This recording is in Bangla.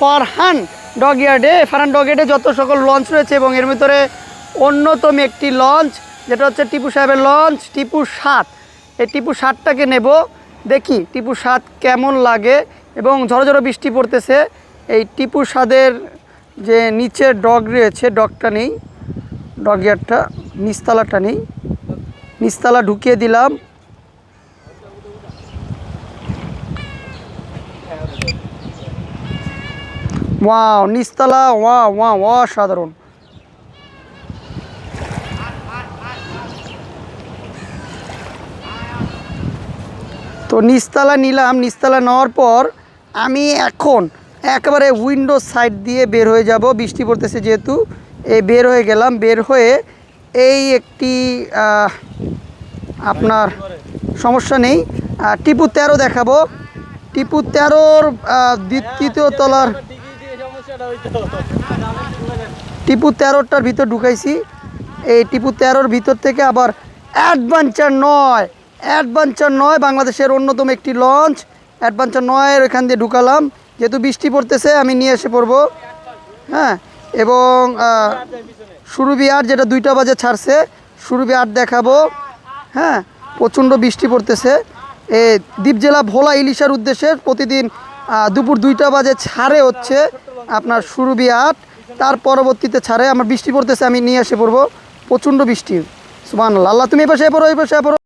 ফরহান ডগ ইয়ার্ডে। ফারহান ডগ ইয়ার্ডে যত সকল লঞ্চ রয়েছে এবং এর ভিতরে অন্যতম একটি লঞ্চ যেটা হচ্ছে টিপু সাহেবের লঞ্চ টিপু সাত। এই টিপু সাতটাকে নেব। দেখি টিপু সাত কেমন লাগে এবং ঝড়ো ঝড়ো বৃষ্টি পড়তেছে। এই টিপু সাদের যে নিচে ডগ রয়েছে, ডগটা নেই, ডগ ইয়ার্ডটা, নিচতলাটা নেই। নিচতলা ঢুকিয়ে দিলাম। ওয়াও নিচতলা ওয়া ওয়া অসাধারণ তো নিচতলা নিলাম নিচতলা নেওয়ার পর আমি এখন একেবারে উইন্ডো সাইড দিয়ে বের হয়ে যাব। বৃষ্টি পড়তেছে যেহেতু এই বের হয়ে গেলাম, বের হয়ে এই একটি আপনার সমস্যা নেই। টিপু তেরো দেখাবো। টিপু তেরোর দ্বিতীয় তলার টিপু তেরোটার ভিতর ঢুকাইছি। এই টিপু তেরোর ভিতর থেকে আবার অ্যাডভেঞ্চার নয়। অ্যাডভেঞ্চার নয় বাংলাদেশের অন্যতম একটি লঞ্চ। অ্যাডভেঞ্চার নয়ের ওখান দিয়ে ঢুকালাম। যেহেতু বৃষ্টি পড়তেছে, আমি নিয়ে এসে পড়ব। হ্যাঁ এবং সুরভি আট যেটা দুইটা বাজে ছাড়ছে, সুরভি আট দেখাবো। হ্যাঁ প্রচণ্ড বৃষ্টি পড়তেছে। এ দ্বীপ জেলা ভোলা ইলিশার উদ্দেশ্যে প্রতিদিন দুপুর দুইটা বাজে ছাড়ে হচ্ছে আপনার সুরবি হাট তার পরবর্তীতে ছাড়ে, আমার বৃষ্টি পড়তেছে, আমি নিয়ে এসে পড়ব। প্রচণ্ড বৃষ্টি। সুমান আল্লাহ, তুমি এ পাশে পড়ো। এই পাশে পড়ো